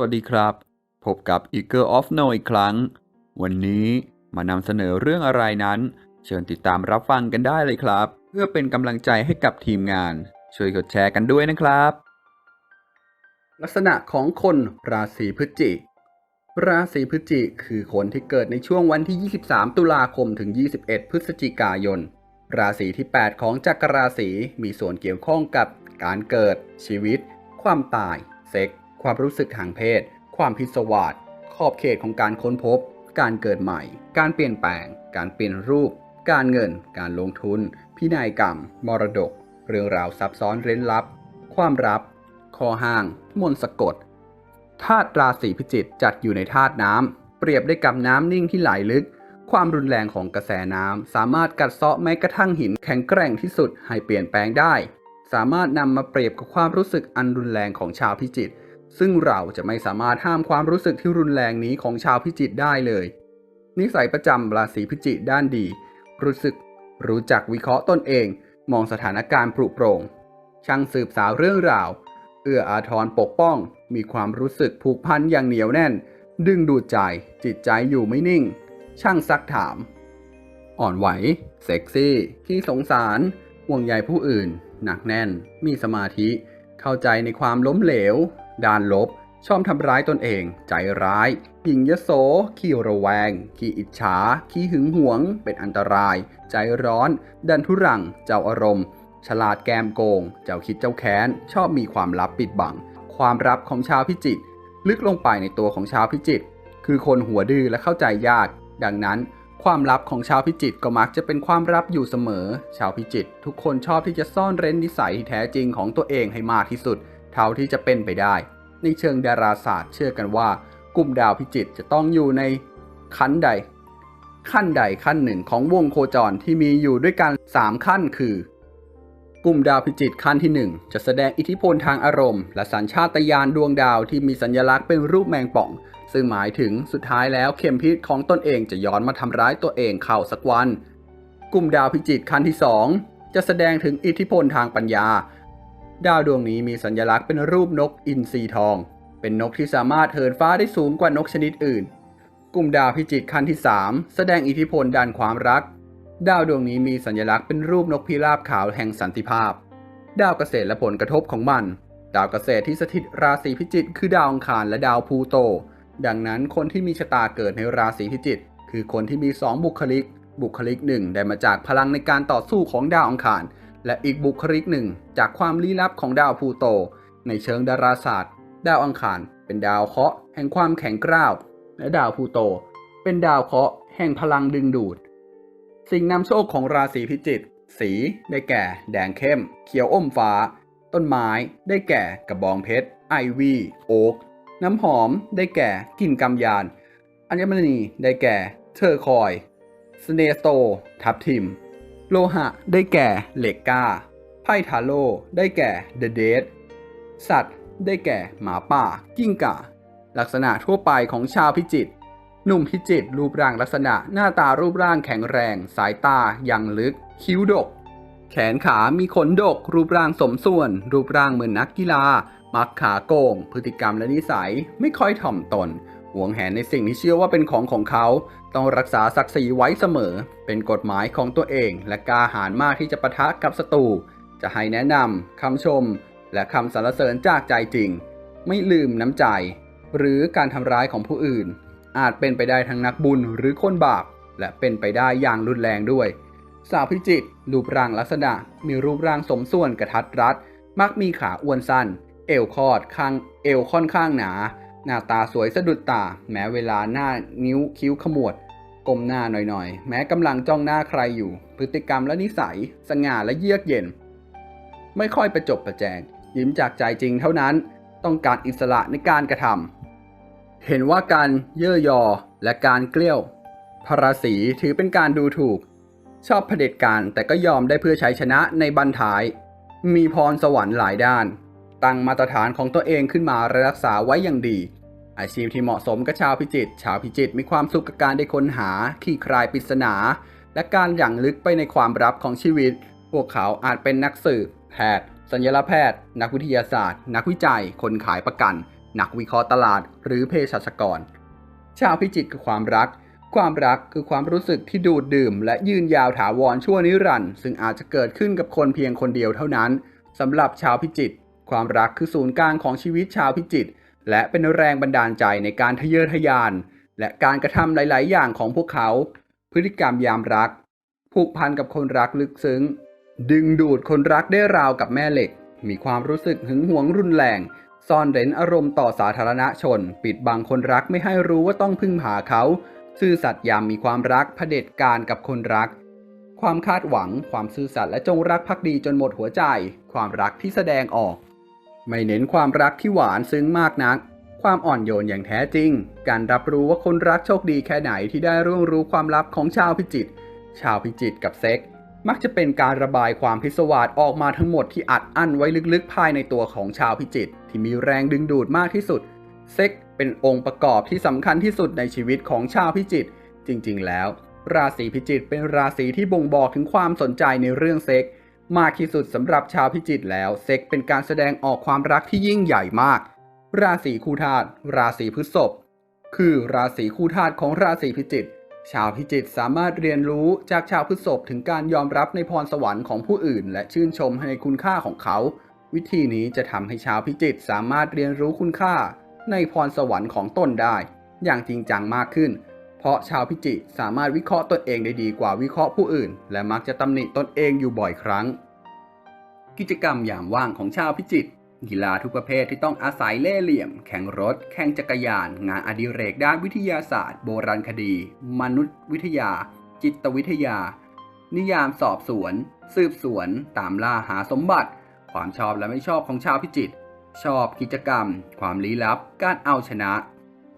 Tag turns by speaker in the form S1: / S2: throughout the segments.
S1: วัสดีครับ พบกับ Eagle of No อีกครั้ง วันนี้มานำเสนอเรื่องอะไรนั้น เชิญติดตามรับฟังกันได้เลยครับ เพื่อเป็นกำลังใจให้กับทีมงาน ช่วยกดแชร์กันด้วยนะครับ ลักษณะของคนราศีพฤศจิก ราศีพฤศจิกคือคนที่เกิดในช่วงวันที่ 23 ตุลาคมถึง 21 พฤศจิกายน ราศีที่ 8 ของจักรราศีมีส่วนเกี่ยวข้องกับการเกิดชีวิต ความตาย เซ็ก ความรู้สึกทางเพศ ความพิศวาสขอบเขตของการค้นพบ การเกิดใหม่ การเปลี่ยนแปลง การเปลี่ยนรูป การเงิน การลงทุน พินัยกรรม มรดก เรื่องราวซับซ้อนเร้นลับ ความลับ คอห่าง มนต์สะกดธาตุราศีพิจิกจัดอยู่ในธาตุน้ำ เปรียบได้กับน้ำนิ่งที่ไหลลึก ความรุนแรงของกระแสน้ำ สามารถกัดเซาะแม้กระทั่งหินแข็งแกร่งที่สุดให้เปลี่ยนแปลงได้ สามารถนำมาเปรียบกับความรู้สึกอันรุนแรงของชาวพิจิตร ซึ่งเราจะไม่สามารถห้ามความรู้สึกที่รุนแรงนี้ของชาวพิจิตได้เลย นิสัยประจำราศีพิจิกด้านดี รู้สึก รู้จักวิเคราะห์ตนเอง มองสถานการณ์ปรุโปรงช่างสืบสาวเรื่องราว เอื้ออาทรปกป้อง มีความรู้สึกผูกพันอย่างเหนียวแน่น ดึงดูดใจ จิตใจอยู่ไม่นิ่ง ช่างซักถาม อ่อนไหว เซ็กซี่ขี้สงสาร ห่วงใยผู้อื่น หนักแน่น มีสมาธิ เข้าใจในความล้มเหลว ด้านลบ ชอบทำร้ายตนเอง ใจร้าย หญิงยโส ขี้ระแวง ขี้อิจฉา ขี้หึงหวง เป็นอันตราย ใจร้อน ดันทุรัง เจ้าอารมณ์ ฉลาดแกมโกง เจ้าคิดเจ้าแค้น ชอบมีความลับปิดบัง ความลับของชาวพิจิตรลึกลงไปในตัวของชาวพิจิตรคือคนหัวดื้อและเข้าใจยาก ดังนั้นความลับของชาวพิจิตรก็มักจะเป็นความลับอยู่เสมอ ชาวพิจิตรทุกคนชอบที่จะซ่อนเร้นนิสัยที่แท้จริงของตัวเองให้มากที่สุด เท่าที่จะเป็นไปได้ ในเชิงดาราศาสตร์เชื่อกันว่า กลุ่มดาวพิจิตจะต้องอยู่ในขั้นใด ขั้นใดขั้นหนึ่งของวงโคจรที่มีอยู่ด้วยกัน 3 ขั้นคือกลุ่มดาวพิจิตขั้นที่ 1 จะแสดงอิทธิพลทางอารมณ์ และสัญชาตญาณดวงดาวที่มีสัญลักษณ์เป็นรูปแมงป่อง ซึ่งหมายถึงสุดท้ายแล้วเข็มพิษของตนเองจะย้อนมาทำร้ายตัวเองเข้าสักวัน กลุ่มดาวพิจิตขั้นที่ 2 จะแสดงถึงอิทธิพลทางปัญญา ดาวดวงนี้มีสัญลักษณ์เป็นรูปนกอินทรีทอง เป็นนกที่สามารถเหินฟ้าได้สูงกว่านกชนิดอื่น กลุ่มดาวพิจิกขั้นที่ 3 แสดงอิทธิพลด้านความรัก ดาวดวงนี้มีสัญลักษณ์เป็นรูปนกพิราบขาวแห่งสันติภาพ ดาวเกษตรและผลกระทบของมัน ดาวเกษตรที่สถิตราศีพิจิกคือดาวอังคารและดาวพูโต ดังนั้นคนที่มีชะตาเกิดในราศีพิจิกคือคนที่มี 2 บุคลิก บุคลิกหนึ่งได้มาจากพลังในการต่อสู้ของดาวอังคาร และอีกบุคลิกหนึ่งจากความลี้ลับของดาวพลูโต ในเชิงดาราศาสตร์ ดาวอังคารเป็นดาวเคราะห์แห่งความแข็งกร้าว และดาวพลูโต เป็นดาวเคราะห์แห่งพลังดึงดูด สิ่งนำโชคของราศีพิจิกสีได้แก่ แดงเข้ม เขียวอมฟ้า ต้นไม้ได้แก่กระบองเพชร ไอวีโอ๊ก น้ำหอมได้แก่กลิ่นกำยาน อัญมณีได้แก่เทอร์คอย สเนสโต ทับทิม โลหะได้แก่เหล็กก้า ไพ่ทาโร่ได้แก่เดเดดสัตว์ ได้แก่หมาป่า กิ้งก่า ลักษณะทั่วไปของชาวพิจิตรหนุ่มพิจิตรรูปร่างลักษณะหน้าตารูปร่างแข็งแรง สายตายังลึก คิ้วดก แขนขามีขนดก รูปร่างสมส่วน รูปร่างเหมือนนักกีฬา มักขาโกง พฤติกรรมและนิสัยไม่ค่อยถ่อมตน หวงแหนในสิ่งที่เชื่อว่าเป็นของของเขา ต้องรักษาศักดิ์ศรีไว้เสมอ เป็นกฎหมายของตัวเอง และกล้าหาญมากที่จะปะทะกับศัตรู จะให้แนะนำคำชม และคำสรรเสริญจากใจจริง ไม่ลืมน้ำใจ หรือการทำร้ายของผู้อื่น อาจเป็นไปได้ทั้งนักบุญหรือคนบาป และเป็นไปได้อย่างรุนแรงด้วย สาวพิจิตรรูปร่างลักษณะ มีรูปร่างสมส่วนกระทัดรัด มักมีขาอ้วนสั้น เอวคอดข้าง เอวค่อนข้างหนา หน้าตาสวยสะดุดตา แม้เวลาหน้านิ้วคิ้วขมวดก้มหน้าหน่อยๆ แม้กำลังจ้องหน้าใครอยู่ พฤติกรรมและนิสัย สง่าและเยือกเย็น ไม่ค่อยประจบประแจง ยิ้มจากใจจริงเท่านั้น ต้องการอิสระในการกระทำเห็นว่าการเย่อหยอและการเกลี้ยวพราศีถือเป็นการดูถูก ชอบเผด็จการแต่ก็ยอมได้เพื่อใช้ชนะในบันทาย มีพรสวรรค์หลายด้าน ตั้งมาตรฐานของตัวเองขึ้นมารักษาไว้อย่างดี อาชีพที่เหมาะสมกับชาวพิจิตชาวพิจิตมีความสุขกับการได้ค้นหาคลี่คลายปริศนา และการหยั่งลึกไปในความลับของชีวิต พวกเขาอาจเป็นนักสืบแพทย์ สัญญาแพทย์ นักวิทยาศาสตร์ นักวิจัย คนขายประกัน นักวิเคราะห์ตลาด หรือเภสัชกร ชาวพิจิกคือความรักความรักคือความรู้สึกที่ดูดดื่ม และยืนยาวถาวรชั่วนิรันดร์ซึ่งอาจจะเกิดขึ้นกับคนเพียงคนเดียวเท่านั้นสำหรับชาวพิจิตร ความรักคือศูนย์กลางของชีวิตชาวพิจิตรและเป็นแรงบันดาลใจในการทะเยอทะยาน และการกระทำหลาย ๆ อย่างของพวกเขา พฤติกรรมยามรัก ผูกพันกับคนรักลึกซึ้ง ดึงดูดคนรักได้ราวกับแม่เหล็ก มีความรู้สึกหึงหวงรุนแรง ซ่อนเร้นอารมณ์ต่อสาธารณชน ปิดบังคนรักไม่ให้รู้ว่าต้องพึ่งพาเขา ซื่อสัตย์ยามมีความรักเผด็จการกับคนรัก ความคาดหวัง ความซื่อสัตย์และจงรักภักดีจนหมดหัวใจ ความรักที่แสดงออก ไม่เน้นความรักที่หวานซึ้งมากนัก ความอ่อนโยนอย่างแท้จริง การรับรู้ว่าคนรักโชคดีแค่ไหนที่ได้ร่วงรู้ความลับของชาวพิจิต ชาวพิจิตกับเซ็ก มักจะเป็นการระบายความพิศวาสออกมาทั้งหมดที่อัดอั้นไว้ลึกๆ ภายในตัวของชาวพิจิต ที่มีแรงดึงดูดมากที่สุด เซ็กเป็นองค์ประกอบที่สำคัญที่สุดในชีวิตของชาวพิจิต จริง ๆ แล้ว ราศีพิจิตเป็นราศีที่บ่งบอกถึงความสนใจในเรื่องเซ็ก มากที่สุดสำหรับชาวพิจิตรแล้วเซ็กเป็นการแสดงออกความรักที่ยิ่งใหญ่มาก ราศีคู่ธาตุราศีพฤษภคือราศีคู่ธาตุของราศีพิจิกชาวพิจิกสามารถเรียนรู้จากชาวพฤษภถึงการยอมรับในพรสวรรค์ของผู้อื่น และชื่นชมในคุณค่าของเขา วิธีนี้จะทำให้ชาวพิจิกสามารถเรียนรู้คุณค่า ในพรสวรรค์ของตนได้ อย่างจริงจังมากขึ้น เพราะชาวพิจิสามารถวิเคราะห์ตนเองได้ดีกว่าวิเคราะห์ผู้อื่น และมักจะตำหนิตนเองอยู่บ่อยครั้ง กิจกรรมยามว่างของชาวพิจิตรกีฬาทุกประเภทที่ต้องอาศัยเล่ห์เหลี่ยม แข่งรถ แข่งจักรยาน งานอดิเรกด้านวิทยาศาสตร์ โบราณคดี มนุษยวิทยา จิตวิทยา นิยามสอบสวน สืบสวน ตามล่าหาสมบัติ ความชอบและไม่ชอบของชาวพิจิตรชอบกิจกรรม ความลี้ลับ การเอาชนะ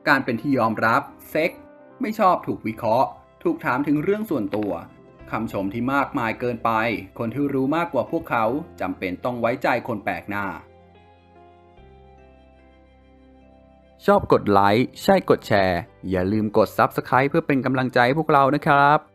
S1: การเป็นที่ยอมรับ เซ็ก ไม่ชอบถูกวิเคราะห์ ถูกถามถึงเรื่องส่วนตัวคำชมที่มากมายเกินไป คนที่รู้มากกว่าพวกเขาจำเป็นต้องไว้ใจคนแปลกหน้า ชอบกดไลค์ ใช่กดแชร์ อย่าลืมกด Subscribe เพื่อเป็นกำลังใจให้พวกเรานะครับ